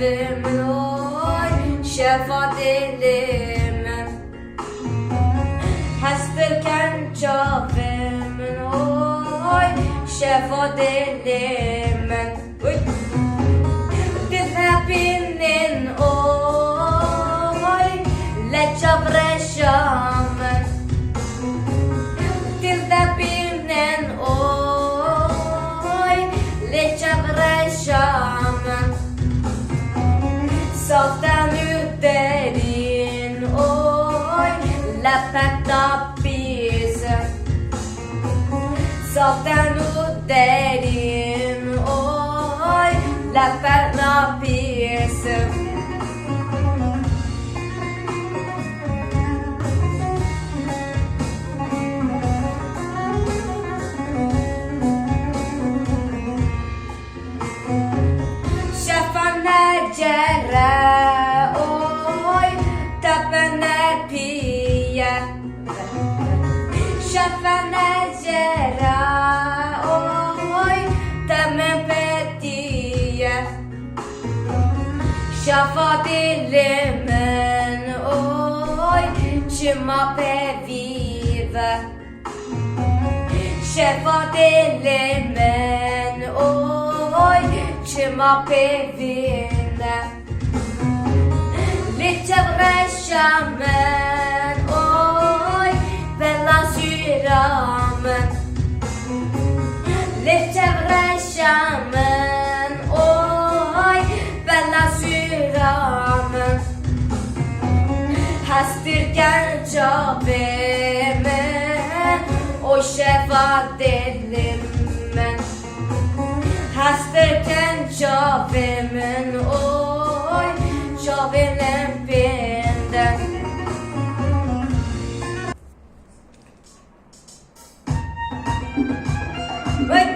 çavımın oy şefa dilimin Hasretken çavımın oy şefa dilimin Softan üderin oy lepek tapizim Şefane cere oy tepene piye. Şefane cere oy Şafa dilimin oy çıma pevive. Şefa dilimin oy çıma pevine Litevreşamın oy bella süramın Hastirken çavime O şefa dilimin Hastirken çavimin Oy çavimin binden Vay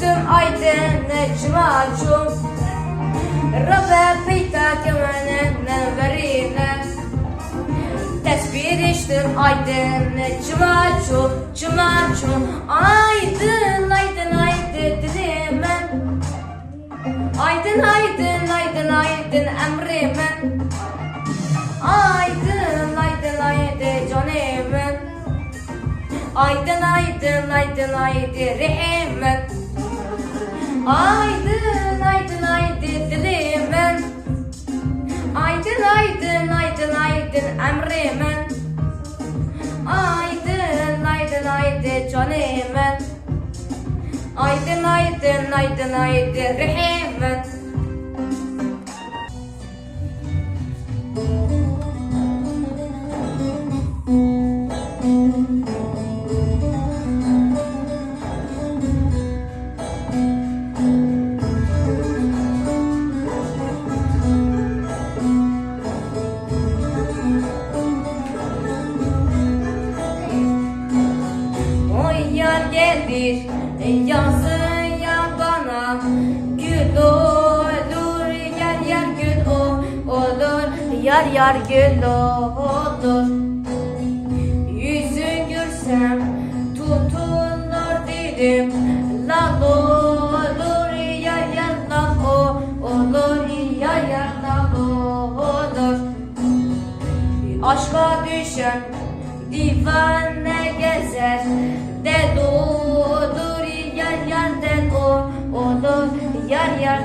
Kuştum aydın ne çimacım Rabbe peyta kemenen verine Tesbih içtim aydın Çımaço çımaço Aydın aydın aydın dilimen Aydın aydın aydın aydın emrimen Aydın aydın aydın canımın Aydın aydın aydın aydın rehimen Aydın aydın aydın dilimen Aydın aydın aydın aydın emrimen Aydın aydın aydın canımın Aydın aydın aydın aydın rehimen Oy nedir? Yansın ya bana gül olur yar yar gül o olur yar yar gül olur Yüzün görsem tutunur dedim lan olur yar yar lan o olur yar yar lan olur Aşka düşen divane gezer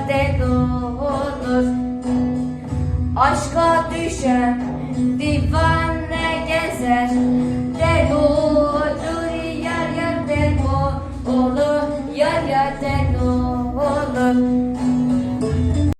Dedo olur Aşka düşen